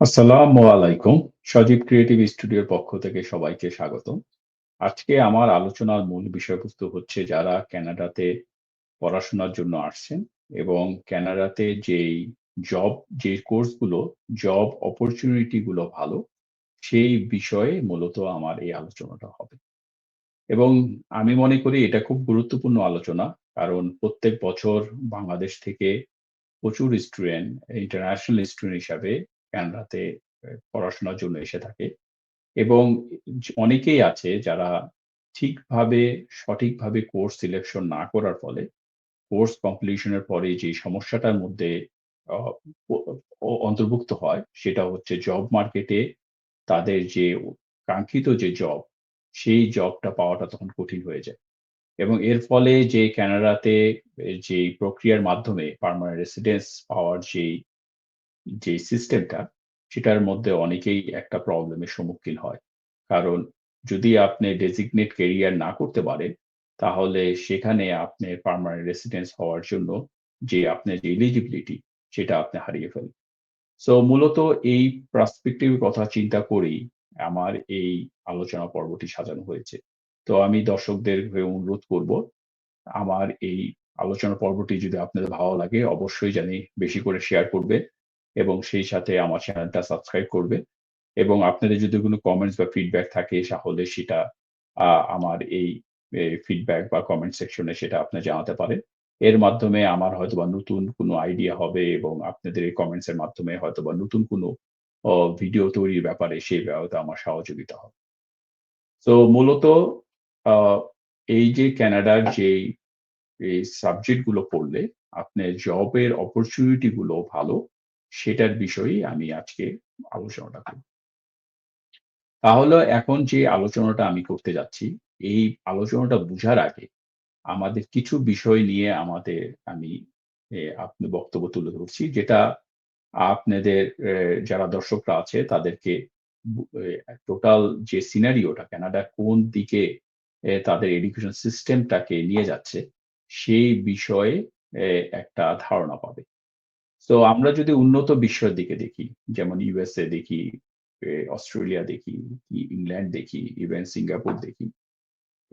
আসসালামু আলাইকুম। সজীব ক্রিয়েটিভ স্টুডিওর পক্ষ থেকে সবাইকে স্বাগত আজকে আমার আলোচনার মূল বিষয়বস্তু হচ্ছে যারা ক্যানাডাতে পড়াশোনার জন্য আসছেন এবং ক্যানাডাতে যেই জব যে কোর্সগুলো জব অপরচুনিটি গুলো ভালো, সেই বিষয়ে মূলত আমার এই আলোচনাটা হবে। এবং আমি মনে করি এটা খুব গুরুত্বপূর্ণ আলোচনা। কারণ প্রত্যেক বছর বাংলাদেশ থেকে প্রচুর স্টুডেন্ট ইন্টারন্যাশনাল স্টুডেন্ট হিসাবে ক্যানাডাতে পড়াশোনার জন্য এসে থাকে। এবং অনেকেই আছে যারা ঠিকভাবে সঠিকভাবে কোর্স সিলেকশন না করার ফলে কোর্স কমপ্লিশন এর পরে যে সমস্যাটার মধ্যে অন্তর্ভুক্ত হয় সেটা হচ্ছে জব মার্কেটে তাদের যে কাঙ্ক্ষিত যে জব, সেই জবটা পাওয়াটা তখন কঠিন হয়ে যায়। এবং এর ফলে যে ক্যানাডাতে যেই প্রক্রিয়ার মাধ্যমে পার্মানেন্ট রেসিডেন্স পাওয়ার যেই, যেই সিস্টেমটা সেটার মধ্যে অনেকেই একটা প্রবলেমের সম্মুখীন হয়। কারণ যদি আপনি ডেজিগনেট কেরিয়ার না করতে পারেন, তাহলে সেখানে আপনি পার্মানেন্ট রেসিডেন্স হওয়ার জন্য যে আপনার যে এলিজিবিলিটি সেটা আপনি হারিয়ে ফেলেন। সো মূলত এই পার্সপেক্টিভ কথা চিন্তা করেই আমার এই আলোচনা পর্বটি সাজানো হয়েছে। তো আমি দর্শকদের অনুরোধ করব, আমার এই আলোচনা পর্বটি যদি আপনাদের ভালো লাগে অবশ্যই জানি বেশি করে শেয়ার করবেন এবং সেই সাথে আমার চ্যানেলটা সাবস্ক্রাইব করবে এবং আপনাদের যদি কোনো কমেন্টস বা ফিডব্যাক থাকে তাহলে সেটা আমার এই ফিডব্যাক বা কমেন্ট সেকশনে সেটা আপনি জানাতে পারেন। এর মাধ্যমে আমার হয়তোবা নতুন কোনো আইডিয়া হবে এবং আপনাদের এই কমেন্টস এর মাধ্যমে হয়তোবা নতুন কোনো ভিডিও তৈরির ব্যাপারে সেই ব্যাপারে আমার সহযোগিতা হবে। তো মূলত এই যে ক্যানাডার যেই এই সাবজেক্টগুলো পড়লে আপনার জবের অপরচুনিটি গুলো ভালো, সেটার বিষয়েই আমি আজকে আলোচনাটা করব। তাহলে এখন যে আলোচনাটা আমি করতে যাচ্ছি, এই আলোচনাটা বুঝার আগে আমাদের কিছু বিষয় নিয়ে আমাদের আমি আপনি বক্তব্য তুলে ধরছি যেটা আপনাদের যারা দর্শকরা আছে তাদেরকে টোটাল যে সিনারিওটা ক্যানাডা কোন দিকে তাদের এডুকেশন সিস্টেমটাকে নিয়ে যাচ্ছে, সেই বিষয়ে একটা ধারণা পাবে। সো আমরা যদি উন্নত বিশ্বের দিকে দেখি, যেমন ইউএসএ দেখি, অস্ট্রেলিয়া দেখি, ইংল্যান্ড দেখি, ইভেন সিঙ্গাপুর দেখি।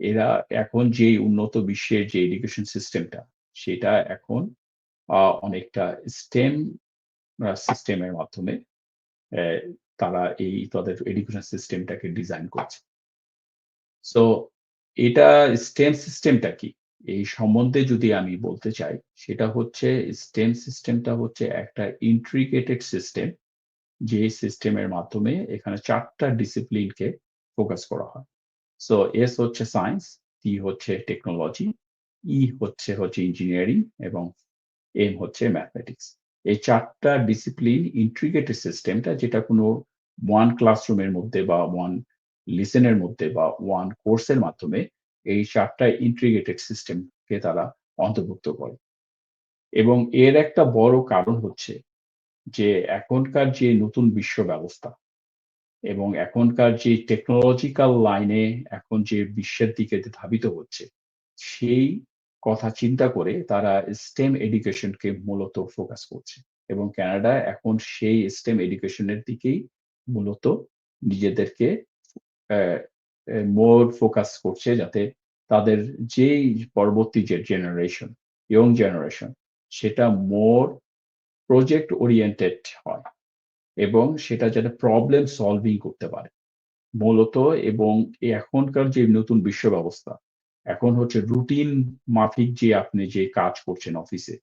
এরা এখন যেই উন্নত বিশ্বের যে এডুকেশন সিস্টেমটা, সেটা এখন অনেকটা স্টেম সিস্টেমের মাধ্যমে তারা এই তাদের এডুকেশন সিস্টেমটাকে ডিজাইন করছে। সো এটা স্টেম সিস্টেমটা কি? এই সম্বন্ধে যদি আমি বলতে চাই, সেটা হচ্ছে স্টেম সিস্টেমটা হচ্ছে একটা ইন্ট্রিগেটেড সিস্টেম। যে সিস্টেমের মাধ্যমে এখানে ৪ টা ডিসিপ্লিনকে ফোকাস করা হয়। সো এস হচ্ছে সায়েন্স, টি হচ্ছে টেকনোলজি, ই হচ্ছে হচ্ছে ইঞ্জিনিয়ারিং এবং এম হচ্ছে ম্যাথমেটিক্স। এই চারটা ডিসিপ্লিন ইন্ট্রিগেটেড সিস্টেমটা যেটা কোনো ওয়ান ক্লাসরুমের মধ্যে বা ওয়ান লিসেনের মধ্যে বা ওয়ান কোর্সের মাধ্যমে এই ৪ টা ইন্ট্রিগেটেড সিস্টেমকে তারা অন্তর্ভুক্ত করে। এবং এর একটা বড় কারণ হচ্ছে যে এখনকার যে নতুন বিশ্ব ব্যবস্থা এবং এখনকার যে টেকনোলজিক্যাল লাইনে এখন যে বিশ্বের দিকে ধাবিত হচ্ছে, সেই কথা চিন্তা করে তারা স্টেম এডুকেশনকে মূলত ফোকাস করছে। এবং ক্যানাডা এখন সেই স্টেম এডুকেশনের দিকেই মূলত নিজেদেরকে মোর ফোকাস করছে যাতে তাদের যেই পরবর্তী যে জেনারেশন, ইয়ং জেনারেশন সেটা মোর প্রজেক্ট ওরিয়েন্টেড হয় এবং সেটা যাতে প্রবলেম সলভিং করতে পারে। মূলত এবং এখনকার যে নতুন বিশ্ব ব্যবস্থা, এখন হচ্ছে রুটিন মাফিক যে আপনি যে কাজ করছেন অফিসে,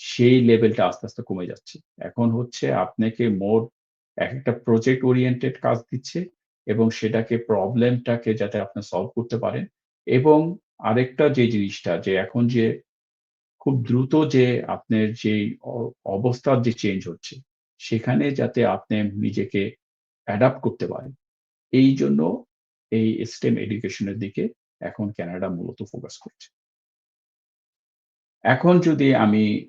সেই লেভেলটা আস্তে, আস্তে কমে যাচ্ছে। এখন হচ্ছে আপনাকে মোর এক একটা প্রজেক্ট ওরিয়েন্টেড কাজ দিচ্ছে এবং সেটাকে প্রবলেমটাকে যাতে আপনি সলভ করতে পারেন এবং আরেকটা যে জিনিসটা যে এখন যে খুব দ্রুত যে আপনার অ অবস্থার যে চেঞ্জ হচ্ছে, সেখানে যাতে আপনি নিজেকে অ্যাডাপ্ট করতে পারেন। এই জন্য এই স্টেম এডুকেশনের দিকে এখন ক্যানাডা মূলত ফোকাস করছে। এখন যদি আমি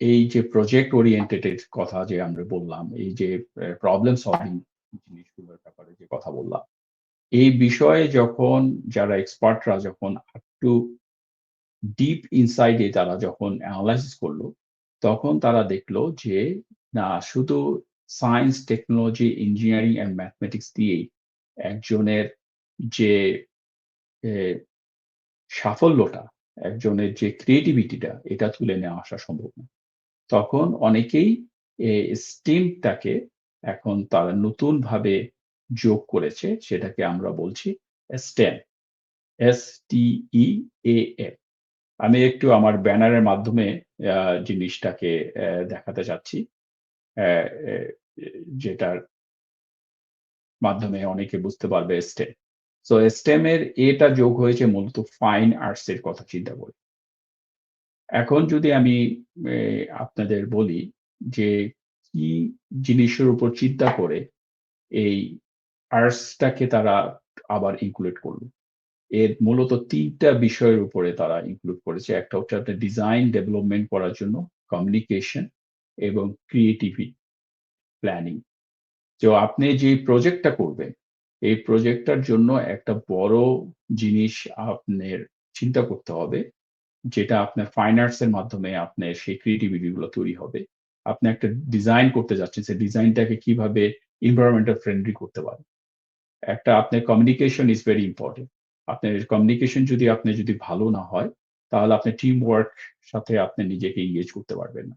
এই যে প্রজেক্ট ওরিয়েন্টেড কথা যে আমরা বললাম, এই যে প্রবলেম সলভিং জিনিসগুলোর ব্যাপারে যে কথা বললাম। এই বিষয়ে যখন যারা এক্সপার্টরা যখন একটু ডিপ ইনসাইডে তারা যখন অ্যানালাইসিস করল তখন তারা দেখল যে না শুধু science, technology, engineering and mathematics দিয়েই একজনের যে সাফল্যটা, একজনের যে ক্রিয়েটিভিটিটা এটা তুলে নেওয়া আসা সম্ভব না। তখন অনেকেই স্টিমটাকে এখন তারা নতুনভাবে যোগ করেছে। সেটাকে আমরা বলছি STEM, S-T-E-A-M আমি একটু আমার ব্যানারের মাধ্যমে জিনিসটাকে দেখাতে চাচ্ছি। যেটার মাধ্যমে অনেকে বুঝতে পারবে স্টেম সো STEM এর A টা যোগ হয়েছে মূলত ফাইন আর্টস এর কথা চিন্তা করে। এখন যদি আমি আপনাদের বলি যে কি জিনিসের উপর চিন্তা করে এই আর্টসটাকে তারা আবার ইনক্লুড করল। এর মূলত তিনটা বিষয়ের উপরে তারা ইনক্লুড করেছে। একটা হচ্ছে আপনার ডিজাইন ডেভেলপমেন্ট করার জন্য, কমিউনিকেশন এবং ক্রিয়েটিভি প্ল্যানিং। তো আপনি যে প্রজেক্টটা করবেন, এই প্রজেক্টটার জন্য একটা বড় জিনিস আপনার চিন্তা করতে হবে। যেটা আপনার ফাইন আর্টস এর মাধ্যমে আপনার সেই ক্রিয়েটিভিটি গুলো তৈরি হবে। আপনি একটা ডিজাইন করতে যাচ্ছেন, সেই ডিজাইনটাকে কীভাবে environmental ফ্রেন্ডলি করতে পারেন। একটা আপনার কমিউনিকেশন ইস ভেরি ইম্পোর্টেন্ট। আপনার কমিউনিকেশন যদি আপনি যদি ভালো না হয়, তাহলে আপনি টিম ওয়ার্ক সাথে আপনি নিজেকে এনগেজ করতে পারবেন না।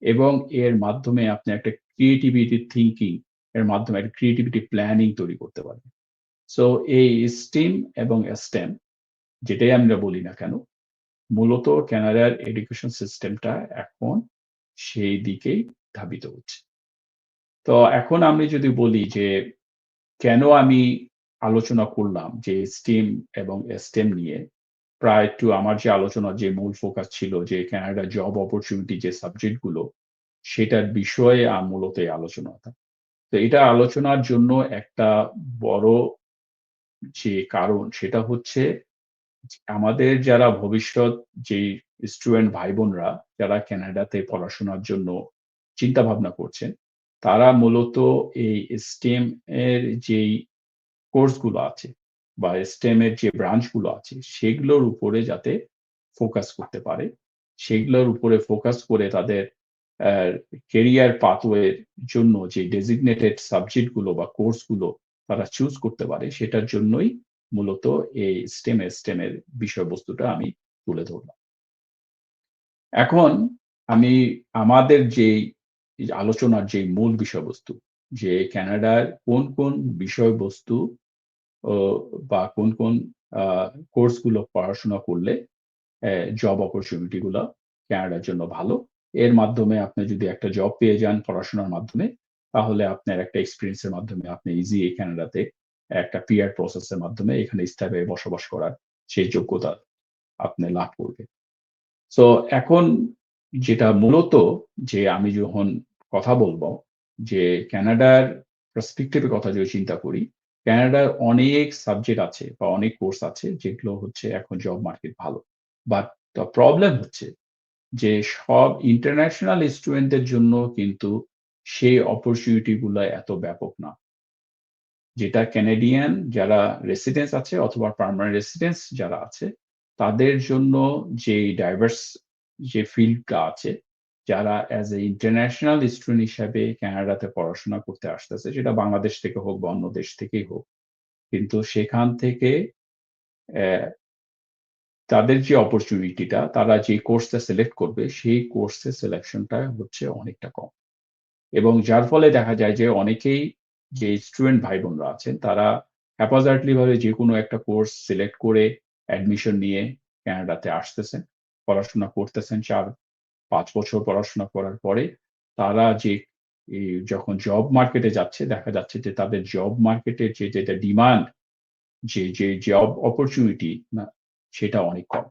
এবং এর মাধ্যমে আপনি একটা ক্রিয়েটিভিটি থিংকিং এর মাধ্যমে একটা ক্রিয়েটিভিটি প্ল্যানিং তৈরি করতে পারবেন। সো এই STEM এবং স্টেম যেটাই আমরা বলি না কেন, মূলত কানাডার এডুকেশন সিস্টেমটা এখন সেই দিকেই ধাবিত হচ্ছে। তো এখন আমি যদি বলি যে কেন আমি আলোচনা করলাম যে STEM এবং STEM নিয়ে, প্রায় একটু আমার যে আলোচনার যে মূল ফোকাস ছিল যে কানাডা জব অপরচুনিটি যে সাবজেক্টগুলো, সেটার বিষয়ে মূলত আলোচনাটা। তো এটা আলোচনার জন্য একটা বড় যে কারণ সেটা হচ্ছে আমাদের যারা ভবিষ্যৎ যেই স্টুডেন্ট ভাই-বোনরা যারা কানাডাতে পড়াশোনার জন্য চিন্তা ভাবনা করছেন, তারা মূলত এই স্টেম এর যেই কোর্সগুলো আছে বা STEM এর যে ব্রাঞ্চগুলো আছে, সেগুলোর উপরে যাতে ফোকাস করতে পারে। সেগুলোর উপরে ফোকাস করে তাদের কেরিয়ার পাথওয়ে এর জন্য যে ডেজিগনেটেড সাবজেক্টগুলো বা কোর্সগুলো তারা চুজ করতে পারে, সেটার জন্যই মূলত এই STEM এর বিষয়বস্তুটা আমি তুলে ধরলাম। এখন আমি আমাদের যেই আলোচনার যে মূল বিষয়বস্তু, যে ক্যানাডার কোন, কোন বিষয়বস্তু বা কোন, কোন আ কোর্সগুলো পড়াশোনা করলে জব অপরচুনিটি গুলা কানাডার জন্য ভালো। এর মাধ্যমে আপনি যদি একটা জব পেয়ে যান পড়াশোনার মাধ্যমে, তাহলে আপনার একটা এক্সপেরিয়েন্স এর মাধ্যমে আপনি ইজি এই কানাডাতে একটা পিআর প্রসেস এর মাধ্যমে এখানে স্থায়ী বসবাস করার সেই যোগ্যতা আপনি লাভ করবেন। সো এখন যেটা মূলত যে আমি যখন কথা বলব যে কানাডার পার্সপেক্টিভ কথা যদি চিন্তা করি, কানাডার অনেক সাবজেক্ট আছে বা অনেক কোর্স আছে যেগুলো হচ্ছে এখন জব মার্কেট ভালো। বাট দ্যা প্রবলেম হচ্ছে যে সব ইন্টারন্যাশনাল স্টুডেন্টদের জন্য কিন্তু সেই অপরচুনিটি গুলা এত ব্যাপক না। যেটা কানাডিয়ান যারা রেসিডেন্স আছে অথবা পার্মানেন্ট রেসিডেন্স যারা আছে, তাদের জন্য যেই ডাইভার্স যে ফিল্ডটা আছে, যারা অ্যাজ এ ইন্টারন্যাশনাল স্টুডেন্ট হিসাবে কানাডাতে পড়াশোনা করতে আসতেছে, সেটা বাংলাদেশ থেকে হোক বা অন্য দেশ থেকেই হোক। কিন্তু সেখান থেকে তাদের যে অপরচুনিটিটা তারা যে কোর্সটা সিলেক্ট করবে, সেই কোর্সের সিলেকশনটা হচ্ছে অনেকটা কম। এবং যার ফলে দেখা যায় যে অনেকেই যে স্টুডেন্ট ভাই-বোনরা আছেন, তারা হ্যাপাজার্ডলি ভাবে যেকোনো একটা কোর্স সিলেক্ট করে অ্যাডমিশন নিয়ে কানাডাতে আসতেছেন। পড়াশোনা করতেছেন ৪-৫ বছর পড়াশোনা করার পরে তারা যে যখন জব মার্কেটে যাচ্ছে, দেখা যাচ্ছে যে তাদের জব মার্কেটের যে যেটা ডিমান্ড, যে, যে জব অপরচুনিটি না সেটা অনেক কম।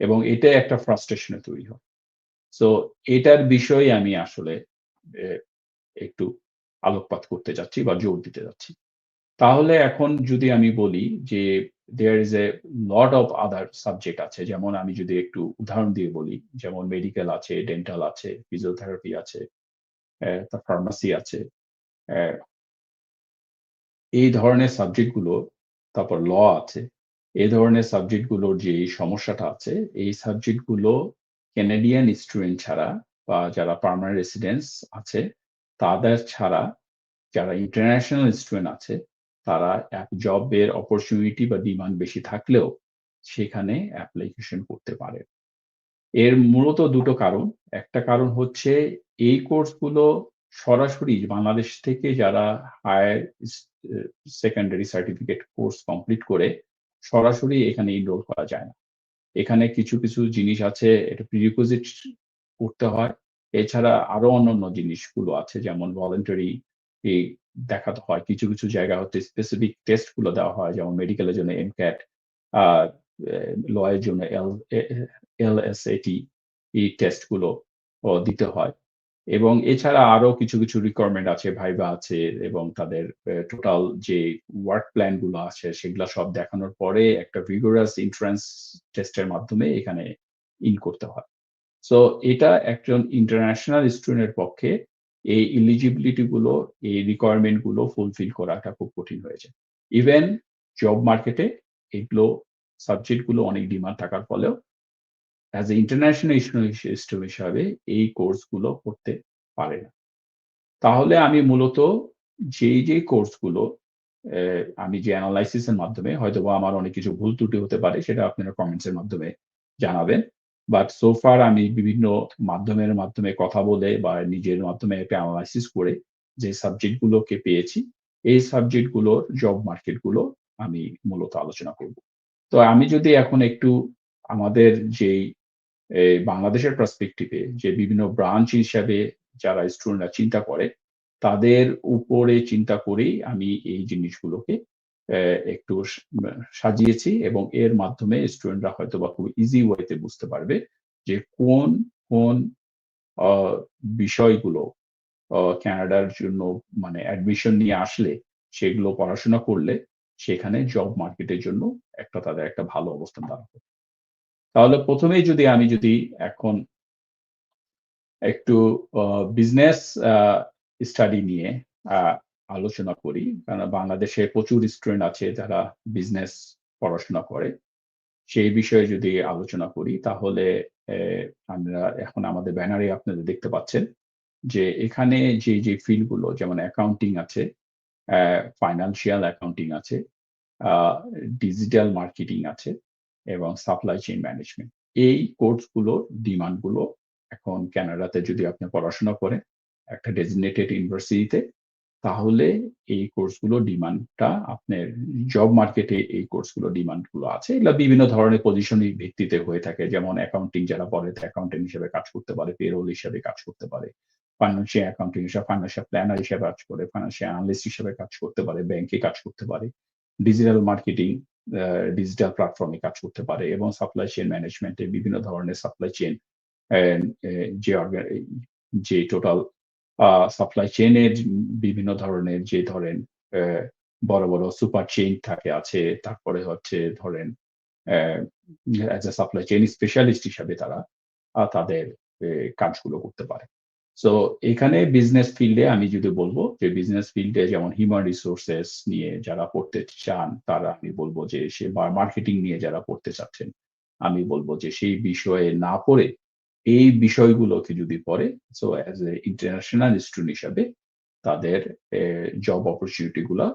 এবং এটা একটা ফ্রাস্ট্রেশনে তৈরি হয়। সো এটার বিষয়ে আমি আসলে একটু আলোকপাত করতে যাচ্ছি বা জোর দিতে যাচ্ছি। তাহলে এখন যদি আমি বলি যে there is a lot of other subject আছে। যেমন আমি যদি একটু উদাহরণ দিয়ে বলি, যেমন মেডিকেল আছে, ডেন্টাল আছে, ফিজিওথেরাপি আছে, ফার্মেসি আছে। এই ধরনের সাবজেক্টগুলো, তারপর ল আছে। এই ধরনের সাবজেক্টগুলোর যে সমস্যাটা আছে, এই সাবজেক্টগুলো কানাডিয়ান স্টুডেন্ট ছাড়া বা যারা পার্মানেন্ট রেসিডেন্স আছে, তাদের ছাড়া যারা ইন্টারন্যাশনাল স্টুডেন্ট আছে তারা এক জবের অপরচুনিটি বা ডিমান্ড বেশি থাকলেও সেখানে অ্যাপ্লিকেশন করতে পারে। এর মূলত দুটো কারণ। একটা কারণ হচ্ছে এই কোর্সগুলো সরাসরি বাংলাদেশ থেকে যারা higher secondary certificate course complete করে সরাসরি এখানে ইনরোল করা যায় না। এখানে কিছু কিছু জিনিস আছে, এটা প্রিরিকুইজিট করতে হয়। এছাড়া আরও অন্যান্য জিনিসগুলো আছে, যেমন ভলেন্টারি দেখাতে হয়। কিছু কিছু জায়গা হচ্ছে স্পেসিফিক টেস্টগুলো দেওয়া হয়, যেমন মেডিকেলের জন্য এমক্যাট লয়ের জন্য এল এল এস এটি এই টেস্টগুলো দিতে হয়। এবং এছাড়া আরও কিছু কিছু রিকোয়ারমেন্ট আছে ভাইবা আছে, এবং তাদের টোটাল যে ওয়ার্ক প্ল্যানগুলো আছে, সেগুলো সব দেখানোর পরে একটা ভিগোরাস ইন্ট্রান্স টেস্টের মাধ্যমে এখানে ইন করতে হয়। সো এটা একজন ইন্টারন্যাশনাল স্টুডেন্টের পক্ষে এই ইলিজিবিলিটি গুলো, এই রিকোয়ারমেন্টগুলো ফুলফিল করাটা খুব কঠিন হয়েছে। ইভেন জব মার্কেটে এগুলো সাবজেক্টগুলো অনেক ডিমান্ড থাকার ফলেও অ্যাজ এ ইন্টারন্যাশনাল স্টুডেন্ট হিসাবে এই কোর্সগুলো করতে পারে না। তাহলে আমি মূলত যেই যে কোর্সগুলো আমি যে অ্যানালাইসিসের মাধ্যমে হয়তো বা আমার অনেক কিছু ভুল ত্রুটি হতে পারে, সেটা আপনারা কমেন্টস এর মাধ্যমে জানাবেন। বাট সোফার আমি বিভিন্ন মাধ্যমের মাধ্যমে কথা বলে বা নিজের মাধ্যমে অ্যানালাইসিস করে যে সাবজেক্ট গুলোকে পেয়েছি, এই সাবজেক্টগুলোর জব মার্কেটগুলো আমি মূলত আলোচনা করব। তো আমি যদি এখন একটু আমাদের যেই বাংলাদেশের পার্সপেক্টিভে যে বিভিন্ন ব্রাঞ্চ হিসাবে যারা স্টুডেন্টরা চিন্তা করে, তাদের উপরে চিন্তা করেই আমি এই জিনিসগুলোকে একটু সাজিয়েছি এবং এর মাধ্যমে স্টুডেন্টরা হয়তো বা খুব ইজি ওয়েতে বুঝতে পারবে যে কোন কোন বিষয়গুলো ক্যানাডার জন্য মানে অ্যাডমিশন নিয়ে আসলে সেগুলো পড়াশোনা করলে সেখানে জব মার্কেটের জন্য একটা তাদের একটা ভালো অবস্থান দাঁড়াবে তাহলে প্রথমেই যদি আমি যদি এখন একটু বিজনেস স্টাডি নিয়ে আলোচনা করি। কারণ বাংলাদেশে প্রচুর স্টুডেন্ট আছে যারা বিজনেস পড়াশোনা করে। সেই বিষয়ে যদি আলোচনা করি, তাহলে আমরা এখন আমাদের ব্যানারে আপনাদের দেখতে পাচ্ছেন যে এখানে যে যে ফিল্ডগুলো যেমন অ্যাকাউন্টিং আছে ফাইন্যান্সিয়াল অ্যাকাউন্টিং আছে ডিজিটাল মার্কেটিং আছে এবং সাপ্লাই চেইন ম্যানেজমেন্ট এই কোর্সগুলোর ডিমান্ডগুলো এখন ক্যানাডাতে যদি আপনি পড়াশোনা করেন, একটা ডেজিনেটেড ইউনিভার্সিটিতে তাহলে এই কোর্সগুলো ডিমান্ডটা আপনার জব মার্কেটে এই কোর্সগুলো ডিমান্ডগুলো আছে। এগুলো বিভিন্ন ধরনের পজিশন ভিত্তিতে হয়ে থাকে। যেমন অ্যাকাউন্টিং যারা পড়ে অ্যাকাউন্টেন্ট হিসেবে কাজ করতে পারে পেরোল হিসেবে কাজ করতে পারে ফাইন্যান্সিয়াল অ্যাকাউন্টিং হিসেবে ফাইন্যান্সিয়াল প্ল্যানার হিসেবে কাজ করে ফাইন্যান্সিয়াল অ্যানালিস্ট হিসেবে কাজ করতে পারে ব্যাংকে কাজ করতে পারে ডিজিটাল মার্কেটিং ডিজিটাল প্ল্যাটফর্মে কাজ করতে পারে এবং সাপ্লাই চেইন ম্যানেজমেন্টে বিভিন্ন ধরনের সাপ্লাই চেইন যে যে টোটাল সাপ্লাই চেইনের বিভিন্ন ধরনের যে ধরেন বড় বড় সুপার চেইন থাকে, আছে। তারপরে হচ্ছে ধরেন as a supply chain specialist হিসাবে তারা তাদের কাজগুলো করতে পারে। সো এখানে বিজনেস ফিল্ডে আমি যদি বলব যে বিজনেস ফিল্ডে যেমন হিউম্যান রিসোর্সেস নিয়ে যারা পড়তে চান, তারা আমি বলব যে সে মার্কেটিং নিয়ে যারা পড়তে চাচ্ছেন, আমি বলব যে সেই বিষয়ে না পড়ে এই বিষয়গুলোকে যদি পড়ে so as a international student হিসাবে তাদের জব অপরচুনিটি গুলা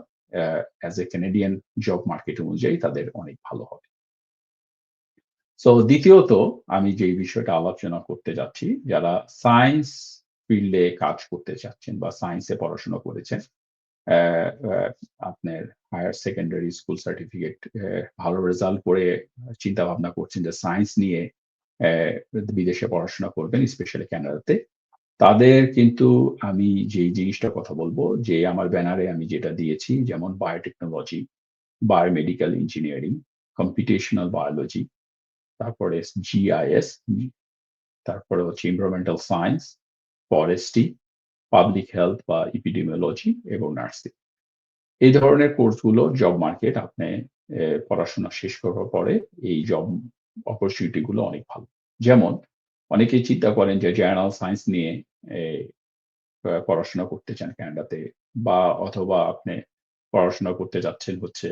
as a Canadian job market অনুযায়ী তাদের অনেক ভালো হবে। সো দ্বিতীয়ত আমি যে বিষয়টা আলোচনা করতে যাচ্ছি, যারা সায়েন্স ফিল্ডে কাজ করতে চাচ্ছেন বা সায়েন্সে পড়াশোনা করেছেন আপনার হায়ার সেকেন্ডারি স্কুল সার্টিফিকেট ভালো রেজাল্ট করে চিন্তা ভাবনা করছেন যে সায়েন্স নিয়ে বিদেশে পড়াশোনা করবেন স্পেশালি ক্যানাডাতে তাদের কিন্তু আমি যে জিনিসটা কথা বলব, যে আমার ব্যানারে আমি যেটা দিয়েছি, যেমন biotechnology biomedical engineering computational biology তারপরে জিআইএস তারপরে হচ্ছে environmental science forestry public health বা ইপিডেমিওলজি এবং নার্সিং এই ধরনের কোর্সগুলো জব মার্কেট আপনি পড়াশোনা শেষ করার পরে এই জব অপরচুনিটি গুলো অনেক ভালো যেমন অনেকেই চিন্তা করেন যে জার্নাল সায়েন্স নিয়ে পড়াশোনা করতে চান ক্যানাডাতে বা অথবা আপনি পড়াশোনা করতে যাচ্ছেন হচ্ছে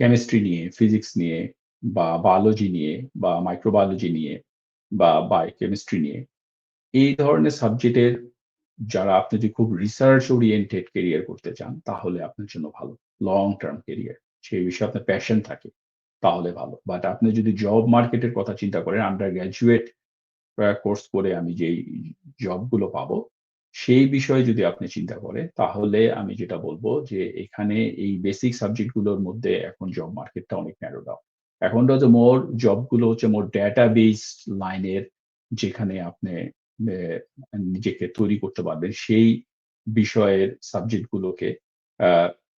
কেমিস্ট্রি নিয়ে ফিজিক্স নিয়ে, বা বায়োলজি নিয়ে, বা মাইক্রোবায়োলজি নিয়ে, বা বায়োকেমিস্ট্রি নিয়ে, এই ধরনের সাবজেক্টের যারা আপনি যদি খুব রিসার্চ ওরিয়েন্টেড ক্যারিয়ার করতে চান, তাহলে আপনার জন্য ভালো। লং টার্ম কেরিয়ার সেই বিষয়ে আপনার প্যাশন থাকে তাহলে ভালো। বাট আপনি যদি জব মার্কেটের কথা চিন্তা করেন আন্ডার গ্র্যাজুয়েট কোর্স করে আমি যেই জবগুলো পাবো, সেই বিষয়ে যদি আপনি চিন্তা করেন তাহলে আমি যেটা বলব যে এখানে এই বেসিক সাবজেক্টগুলোর মধ্যে এখন জব মার্কেটটা অনেক ন্যারো ডাউন। এখন হচ্ছে মোর জবগুলো হচ্ছে মোর ডেটাবেস লাইনের যেখানে আপনি নিজেকে তৈরি করতে পারবেন সেই বিষয়ের সাবজেক্ট গুলোকে আ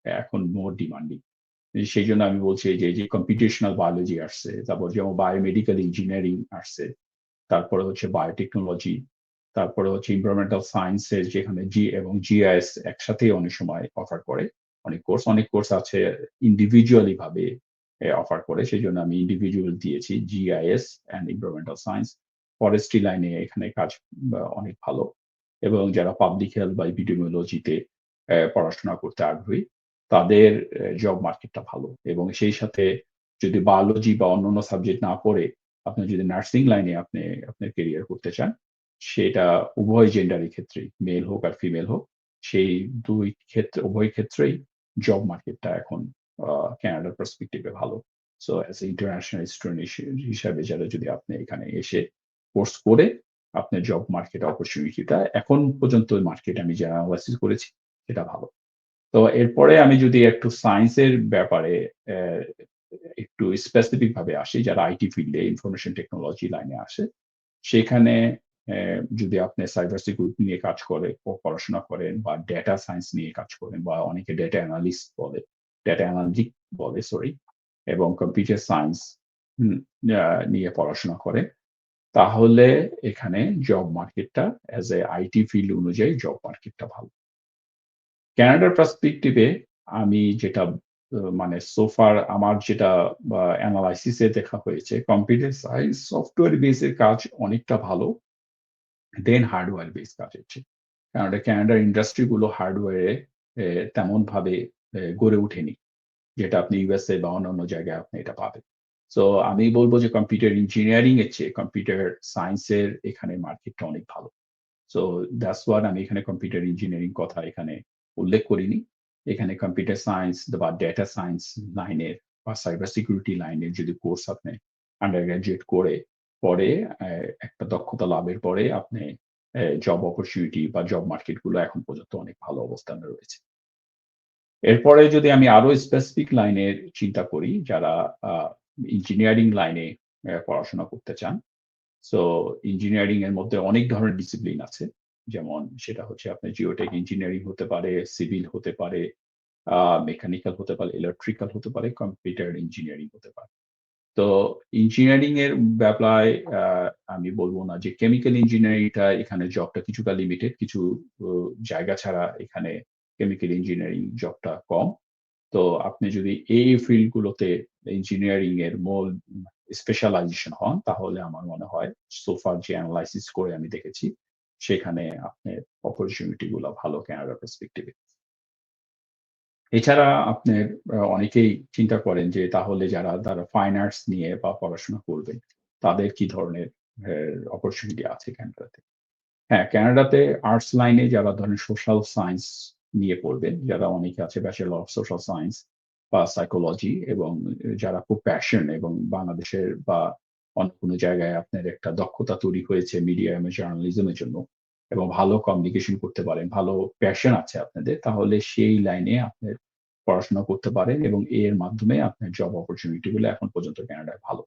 এখন মোর ডিমান্ডিং। সেইজন্য আমি বলছি যে, যে কম্পিটিশনাল বায়োলজি আসছে, তারপর যেমন বায়োমেডিক্যাল ইঞ্জিনিয়ারিং আসছে। তারপরে হচ্ছে বায়োটেকনোলজি, তারপরে হচ্ছে এনভায়রনমেন্টাল সায়েন্স এর যেখানে জি এবং জিআইএস একসাথেই অনেক সময় অফার করে। অনেক কোর্স, অনেক কোর্স আছে ইন্ডিভিজুয়ালি ভাবে অফার করে। সেজন্য আমি ইন্ডিভিজুয়াল দিয়েছি GIS and environmental science. Forestry লাইনে এখানে কাজ অনেক ভালো। এবং যারা পাবলিক হেলথ বা এপিডেমিওলজিতে অ্যা পড়াশোনা করতে আগ্রহী, তাদের জব মার্কেটটা ভালো। এবং সেই সাথে যদি বায়োলজি বা অন্যান্য সাবজেক্ট না পড়ে আপনি যদি নার্সিং লাইনে আপনি আপনার কেরিয়ার করতে চান, সেটা উভয় জেন্ডারের ক্ষেত্রেই, মেল হোক আর ফিমেল হোক, সেই দুই ক্ষেত্রে উভয় ক্ষেত্রেই জব মার্কেটটা এখন আ কানাডার পার্সপেক্টিভ ভালো। সো অ্যাজ ইন্টারন্যাশনাল স্টুডেন্ট হিসে হিসাবে যারা যদি আপনি এখানে এসে কোর্স করে আপনার জব মার্কেট অপরচুনিটিটা এখন পর্যন্ত মার্কেট আমি যারা এনালাইসিস করেছি সেটা ভালো। তো এরপরে আমি যদি একটু সায়েন্স এর ব্যাপারে একটু স্পেসিফিক ভাবে আসি যারা আইটি ফিল্ডে ইনফরমেশন টেকনোলজি লাইনে আসে, সেখানে যদি আপনি সাইবার সিকিউরিটি নিয়ে কাজ করে পড়াশোনা করেন বা ডেটা সায়েন্স নিয়ে কাজ করেন বা অনেকে ডেটা অ্যানালিস্ট বলে, ডেটা অ্যানালিটিক বলে সরি এবং কম্পিউটার সায়েন্স নিয়ে পড়াশোনা করে তাহলে এখানে জব মার্কেটটা অ্যাজ এ আইটি ফিল্ড অনুযায়ী জব মার্কেটটা ভালো। কানাডার পার্সপেক্টিভ আমি যেটা মানে সোফার আমার যেটা এ দেখা হয়েছে কম্পিউটার সায়েন্স সফটওয়্যার বেস এর কাজ অনেকটা ভালো। দেন হার্ডওয়্যার বেস কাজের চেয়ে। কানাডা কানাডার ইন্ডাস্ট্রি গুলো হার্ডওয়্যার তেমনভাবে গড়ে ওঠেনি। যেটা আপনি ইউএসএ বা অন্যান্য জায়গায় আপনি এটা পাবেন। সো আমি বলব যে কম্পিউটার ইঞ্জিনিয়ারিং এর চেয়ে কম্পিউটার সায়েন্স এর এখানে মার্কেটটা অনেক ভালো। সো দ্যাটস হোয়াট আমি এখানে কম্পিউটার ইঞ্জিনিয়ারিং কথা এখানে উল্লেখ করিনি। এখানে কম্পিউটার সায়েন্স বা ডেটা সায়েন্স লাইনের বা সাইবার সিকিউরিটি লাইনের যদি কোর্স আপনি আন্ডার গ্র্যাজুয়েট করে পরে একটা দক্ষতা লাভের পরে আপনি জব অপরচুনিটি বা জব মার্কেটগুলো এখন পর্যন্ত অনেক ভালো অবস্থানে রয়েছে। এরপরে যদি আমি আরও স্পেসিফিক লাইনের চিন্তা করি, যারা ইঞ্জিনিয়ারিং লাইনে পড়াশোনা করতে চান। সো ইঞ্জিনিয়ারিং এর মধ্যে অনেক ধরনের ডিসিপ্লিন আছে। যেমন সেটা হচ্ছে আপনার জিওটেক ইঞ্জিনিয়ারিং হতে পারে, সিভিল হতে পারে, মেকানিক্যাল হতে পারে, ইলেকট্রিক্যাল হতে পারে, কম্পিউটার ইঞ্জিনিয়ারিং হতে পারে। তো ইঞ্জিনিয়ারিং এর ব্যাপায় আ আমি বলব না যে কেমিক্যাল ইঞ্জিনিয়ারিংটা এখানে জবটা কিছুটা লিমিটেড। কিছু জায়গা ছাড়া এখানে কেমিক্যাল ইঞ্জিনিয়ারিং জবটা কম। তো আপনি যদি এই ফিল্ড গুলোতে ইঞ্জিনিয়ারিং এর মূল স্পেশালাইজেশন হন তাহলে আমার মনে হয় সো ফার যে অ্যানালাইসিস করে আমি দেখেছি, সেখানে আপনার অপরচুনিটি গুলা ভালো কানাডার পার্সপেক্টিভ। এছাড়া আপনার অনেকেই চিন্তা করেন যে তাহলে যারা যারা ফাইন আর্টস নিয়ে বা পড়াশোনা করবেন, তাদের কি ধরনের অপরচুনিটি আছে ক্যানাডাতে হ্যাঁ, কানাডাতে আর্টস লাইনে যারা ধরেন সোশ্যাল সায়েন্স নিয়ে পড়বেন, যারা অনেকে আছে ব্যাচেলর অফ সোশ্যাল সায়েন্স বা সাইকোলজি এবং যারা খুব প্যাশন এবং বাংলাদেশের বা অন্য কোনো জায়গায় আপনার একটা দক্ষতা তৈরি হয়েছে মিডিয়া এবং জার্নালিজম এর জন্য এবং ভালো কমিউনিকেশন করতে পারেন, ভালো প্যাশন আছে আপনাদের, তাহলে সেই লাইনে আপনার পড়াশোনা করতে পারেন এবং এর মাধ্যমে আপনার জব অপরচুনিটি গুলো এখন পর্যন্ত কানাডায় ভালো।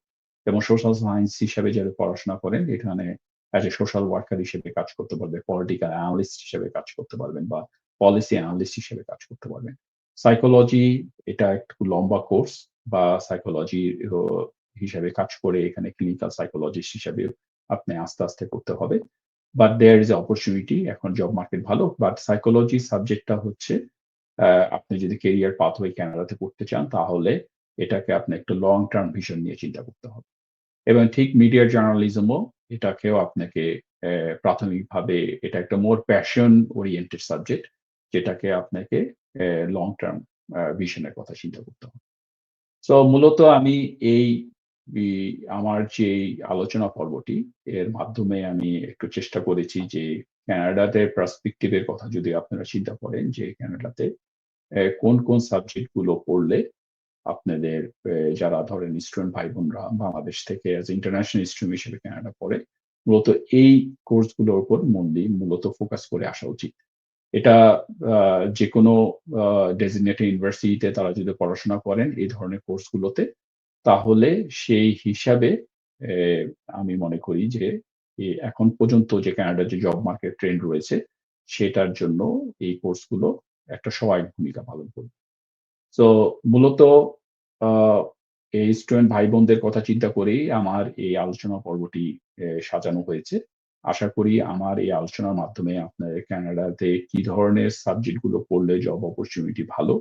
এবং সোশ্যাল সায়েন্স হিসাবে যারা পড়াশোনা করেন এখানে অ্যাজ এ সোশ্যাল ওয়ার্কার হিসেবে কাজ করতে পারবে, পলিটিক্যাল অ্যানালিস্ট হিসেবে কাজ করতে পারবেন বা পলিসি অ্যানালিস্ট হিসেবে কাজ করতে পারবেন। সাইকোলজি এটা একটু লম্বা কোর্স বা সাইকোলজি হিসাবে কাজ করে এখানে ক্লিনিক্যাল সাইকোলজিস্ট হিসাবে আপনি আস্তে, আস্তে করতে হবে। বাট দেয়ার এ অপরচুনিটি এখন জব মার্কেট ভালো। বাট সাইকোলজি সাবজেক্টটা হচ্ছে আপনি যদি ক্যারিয়ার পাথওয়ে কানাডাতে করতে চান তাহলে এটাকে আপনি একটু লং টার্ম ভিশন নিয়ে চিন্তা করতে হবে। এবং ঠিক মিডিয়া জার্নালিজমও এটাকেও আপনাকে প্রাথমিকভাবে এটা একটা মোর প্যাশন ওরিয়েন্টেড সাবজেক্ট যেটাকে আপনাকে লং টার্ম আ ভিশন কথা চিন্তা করতে হবে। সো মূলত আমি এই আমার যে আলোচনা পর্বটি এর মাধ্যমে আমি একটু চেষ্টা করেছি যে ক্যানাডাতে পার্সপেক্টিভ এর কথা যদি আপনারা চিন্তা করেন যে ক্যানাডাতে কোন, কোন সাবজেক্টগুলো পড়লে আপনাদের যারা ধরেন স্টুডেন্ট ভাই-বোনরা বাংলাদেশ থেকে অ্যাজ ইন্টারন্যাশনাল স্ট্রিম হিসেবে কানাডা পড়ে, মূলত এই কোর্সগুলোর উপর মনলি মূলত ফোকাস করে আসা উচিত। এটা আ যেকোনো আ ডেজিগনেটেড ইউনিভার্সিটিতে তারা যদি পড়াশোনা করেন এই ধরনের কোর্স গুলোতে, তাহলে সেই হিসাবে আমি মনে করি যে এখন পর্যন্ত যে কানাডার যে জব মার্কেট ট্রেন্ড রয়েছে, সেটার জন্য এই কোর্সগুলো একটা সহায়ক ভূমিকা পালন করবে। তো মূলত এই স্টুডেন্ট ভাই-বোনদের কথা চিন্তা করেই আমার এই আলোচনা পর্বটি সাজানো হয়েছে। আশা করি আমার এই আলোচনার মাধ্যমে আপনাদের কানাডাতে কি ধরনের সাবজেক্টগুলো পড়লে জব অপরচুনিটি ভালো,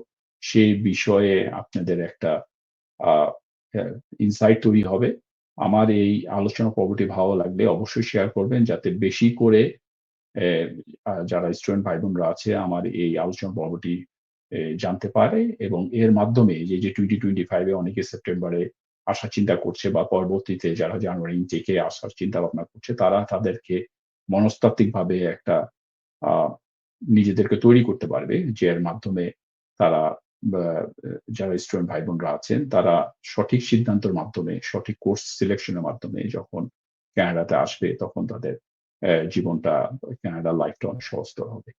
সেই বিষয়ে আপনাদের একটা ইনসাইট তৈরি হবে। আমার এই আলোচনা পর্বটি ভালো লাগলে অবশ্যই শেয়ার করবেন যাতে বেশি করে যারা স্টুডেন্ট ভাই-বোনরা আছে আমার এই আলোচনা পর্বটি জানতে পারে এবং এর মাধ্যমে যে, যে টোয়েন্টি টোয়েন্টি ফাইভে অনেকে সেপ্টেম্বরে আসার চিন্তা করছে বা পরবর্তীতে যারা জানুয়ারি ইনটেক আসার চিন্তা ভাবনা করছে, তারা তাদেরকে মনস্তাত্ত্বিকভাবে একটা নিজেদেরকে তৈরি করতে পারবে। যে এর মাধ্যমে তারা যারা স্টুডেন্ট ভাই-বোনরা আছেন তারা সঠিক সিদ্ধান্তের মাধ্যমে, সঠিক কোর্স সিলেকশন এর মাধ্যমে যখন কানাডাতে আসবে তখন তাদের জীবনটা কানাডার লাইফটা অনেক সহজতর হবে।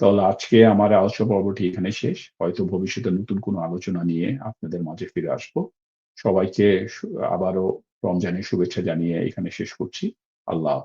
তাহলে আজকে আমার আলোচনা পর্বটি এখানে শেষ। হয়তো ভবিষ্যতে নতুন কোনো আলোচনা নিয়ে আপনাদের মাঝে ফিরে আসব। সবাইকে আবারও রমজানের শুভেচ্ছা জানিয়ে এখানে শেষ করছি। আল্লাহ।